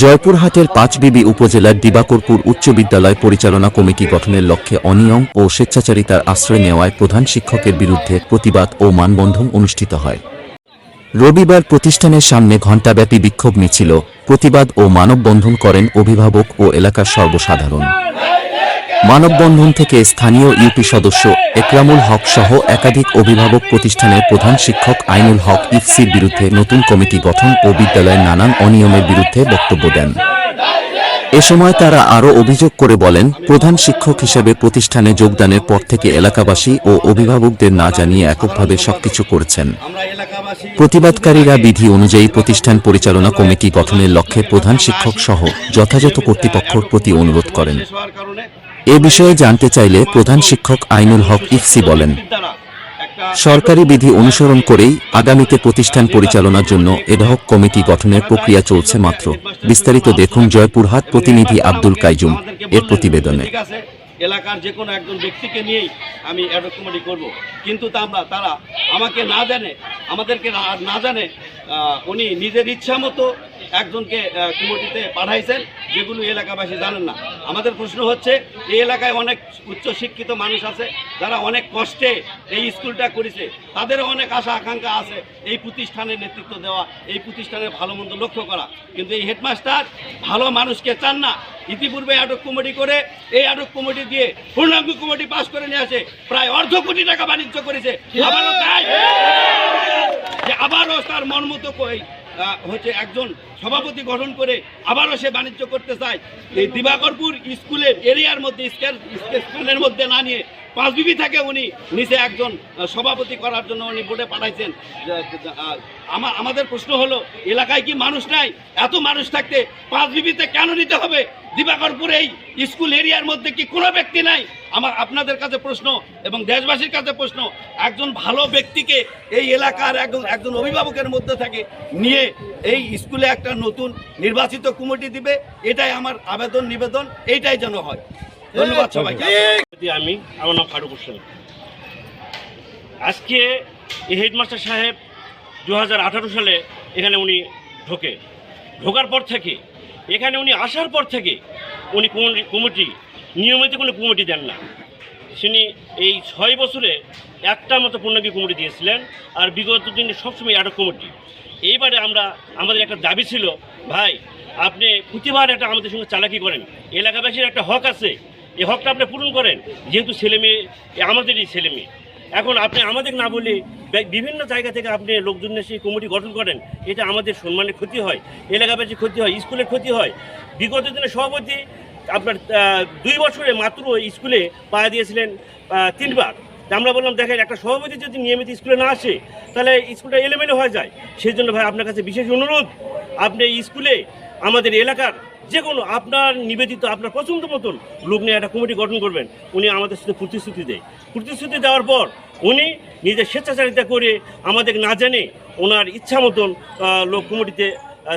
জয়পুরহাটের পাঁচবিবি উপজেলার দিবাকরপুর উচ্চ বিদ্যালয় পরিচালনা কমিটি গঠনের লক্ষ্যে অনিয়ম ও স্বেচ্ছাচারিতার আশ্রয় নেওয়ায় প্রধান শিক্ষকের বিরুদ্ধে প্রতিবাদ ও মানবন্ধন অনুষ্ঠিত হয়। রবিবার প্রতিষ্ঠানের সামনে ঘণ্টাব্যাপী বিক্ষোভ মিছিল, প্রতিবাদ ও মানববন্ধন করেন অভিভাবক ও এলাকার সর্বসাধারণ। মানববন্ধন থেকে স্থানীয় ইউপি সদস্য একরামুল হক সহ একাধিক অভিভাবক প্রতিষ্ঠানের প্রধান শিক্ষক আইনুল হক ইফসির বিরুদ্ধে নতুন কমিটি গঠন ও বিদ্যালয়ের নানান অনিয়মের বিরুদ্ধে বক্তব্য দেন। এ সময় তারা আরও অভিযোগ করে বলেন, প্রধান শিক্ষক হিসেবে প্রতিষ্ঠানে যোগদানের পর থেকে এলাকাবাসী ও অভিভাবকদের না জানিয়ে এককভাবে সবকিছু করেছেন। প্রতিবাদকারীরা বিধি অনুযায়ী প্রতিষ্ঠান পরিচালনা কমিটি গঠনের লক্ষ্যে প্রধান শিক্ষক সহ যথাযথ কর্তৃপক্ষর প্রতি অনুরোধ করেন। এ বিষয়ে জানতে চাইলে প্রধান শিক্ষক আইনুল হক ইফসি বলেন, সরকারি বিধি অনুসরণ করেই আগামীতে প্রতিষ্ঠান পরিচালনার জন্য এডহক কমিটি গঠনের প্রক্রিয়া চলছে মাত্র। বিস্তারিত দেখুন জয়পুরহাট প্রতিনিধি আব্দুল কাইজুম এর প্রতিবেদনে। এলাকার যে কোনো একজন ব্যক্তিকে নিয়েই আমি অ্যাডক কমিটি করব। কিন্তু আমরা, তারা আমাকে না জানে, আমাদেরকে না জানে উনি নিজের ইচ্ছা মতো একজনকে কমিটিতে পাঠাইছেন। যেগুলো এলাকাবাসী জানেন না। আমাদের প্রশ্ন হচ্ছে, এই এলাকায় অনেক উচ্চ শিক্ষিত মানুষ আছে, যারা অনেক কষ্টে এই স্কুলটা করেছে। তাদেরও অনেক আশা, আকাঙ্ক্ষা আছে এই প্রতিষ্ঠানের নেতৃত্ব দেওয়া, এই প্রতিষ্ঠানের ভালো মন্দ লক্ষ্য করা। কিন্তু এই হেডমাস্টার ভালো মানুষকে চান না। ইতিপূর্বে আটক কমিটি করে, এই আটক কমিটি দিয়ে পূর্ণাঙ্গ কমিটি পাশ করে নিয়ে আসে, প্রায় অর্ধ কোটি টাকা বাণিজ্য করেছে। আবারও তাই যে আবারও তার হচ্ছে একজন সভাপতি গঠন করে আবারও সে বাণিজ্য করতে চায়। এই দিবাকরপুর স্কুলের এরিয়ার মধ্যে স্কেল স্কেলের মধ্যে না নিয়ে পাঁচ বিবি থেকে উনি। নিচে একজন সভাপতি করার জন্য উনি বোর্ডে পাঠাইছেন। যে- যে- আহ, আমা- আমাদের প্রশ্ন হলো এলাকায় কি মানুষ নাই? এত মানুষ থাকতে পাঁচ বিবিতে কেন নিতে হবে? দিবাকরপুরে এই স্কুল এরিয়ার মধ্যে কি কোনো ব্যক্তি নাই? আমার আপনাদের কাছে প্রশ্ন এবং দেশবাসীর কাছে প্রশ্ন একজন ভালো ব্যক্তিকে এই এলাকার একজন একজন অভিভাবকের মধ্যে থাকে নিয়ে এই স্কুলে একটা নতুন নির্বাচিত কমিটি দিবে এটাই আমার আবেদন নিবেদন এইটাই যেন হয়। ধন্যবাদ সবাইকে। আমি আমার নাম ফারুক হোসেন। আজকে এই হেডমাস্টার সাহেব দু হাজার আঠারো সালে এখানে উনি ঢোকে। ঢোকার পর থেকে এখানে উনি আসার পর থেকে উনি কমিটি নিয়মিত কোনো কমিটি দেন না। তিনি এই ছয় বছরে একটা মতো পূর্ণাঙ্গ কমিটি দিয়েছিলেন আর বিগত দিনে সবসময় একটা কমিটি। এইবারে আমরা আমাদের একটা দাবি ছিল ভাই আপনি প্রতিবার একটা আমাদের সঙ্গে চালাকি করেন। এলাকাবাসীর একটা হক আছে। এই হকটা আপনি পূরণ করেন। যেহেতু ছেলে মেয়ে আমাদেরই ছেলে মেয়ে। এখন আপনি আমাদের না বলে বিভিন্ন জায়গা থেকে আপনি লোকজন এসে কমিটি গঠন করেন, এটা আমাদের সম্মানের ক্ষতি হয়। এলাকাবাসীর ক্ষতি হয়, স্কুলের ক্ষতি হয়। বিগত দিনে সভাপতি আপনার দুই বছরে মাত্র স্কুলে পাওয়া দিয়েছিলেন তিনবার। আমরা বললাম, দেখেন, একটা সভাপতি যদি নিয়মিত স্কুলে না আসে, তাহলে স্কুলটা এলোমেলো হয়ে যায়। সেই জন্য ভাই, আপনার কাছে বিশেষ অনুরোধ, আপনি স্কুলে আমাদের এলাকার যে কোনো আপনার নিবেদিত, আপনার পছন্দ মতন লোক নিয়ে একটা কমিটি গঠন করবেন, উনি আমাদের সাথে প্রতিশ্রুতি দেয়। প্রতিশ্রুতি দেওয়ার পর উনি নিজের স্বেচ্ছাচারিতা করে আমাদের না জানে ওনার ইচ্ছা মতন লোক কমিটিতে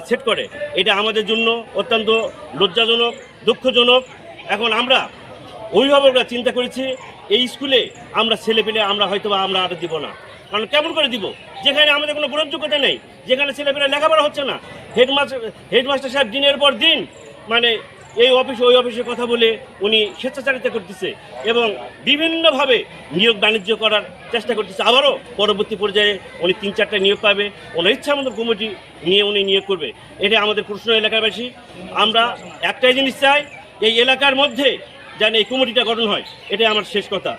সেট করে। এটা আমাদের জন্য অত্যন্ত লজ্জাজনক, দুঃখজনক। এখন আমরা অভিভাবকরা চিন্তা করেছি, এই স্কুলে আমরা ছেলে পেলে আমরা হয়তো আমরা আর দিব না। কারণ কেমন করে দিব? যেখানে আমাদের কোনো গ্রহণযোগ্যতা নেই, যেখানে ছেলেপেলে লেখাপড়া হচ্ছে না। হেডমাস্টার হেডমাস্টার সাহেব দিনের পর দিন মানে এই অফিস, ওই অফিসে কথা বলে উনি স্বেচ্ছাচারিতা করতেছে এবং বিভিন্নভাবে নিয়োগ বাণিজ্য করার চেষ্টা করতেছে। আবারও পরবর্তী পর্যায়ে উনি তিন চারটা নিয়োগ পাবে। ওনার ইচ্ছা মতো কমিটি নিয়ে উনি নিয়োগ করবে। এটা আমাদের প্রশ্ন এলাকাবাসী। আমরা একটাই জিনিস চাই, এই এলাকার মধ্যে যেন এই কমিটিটা গঠন হয়। এটাই আমার শেষ কথা।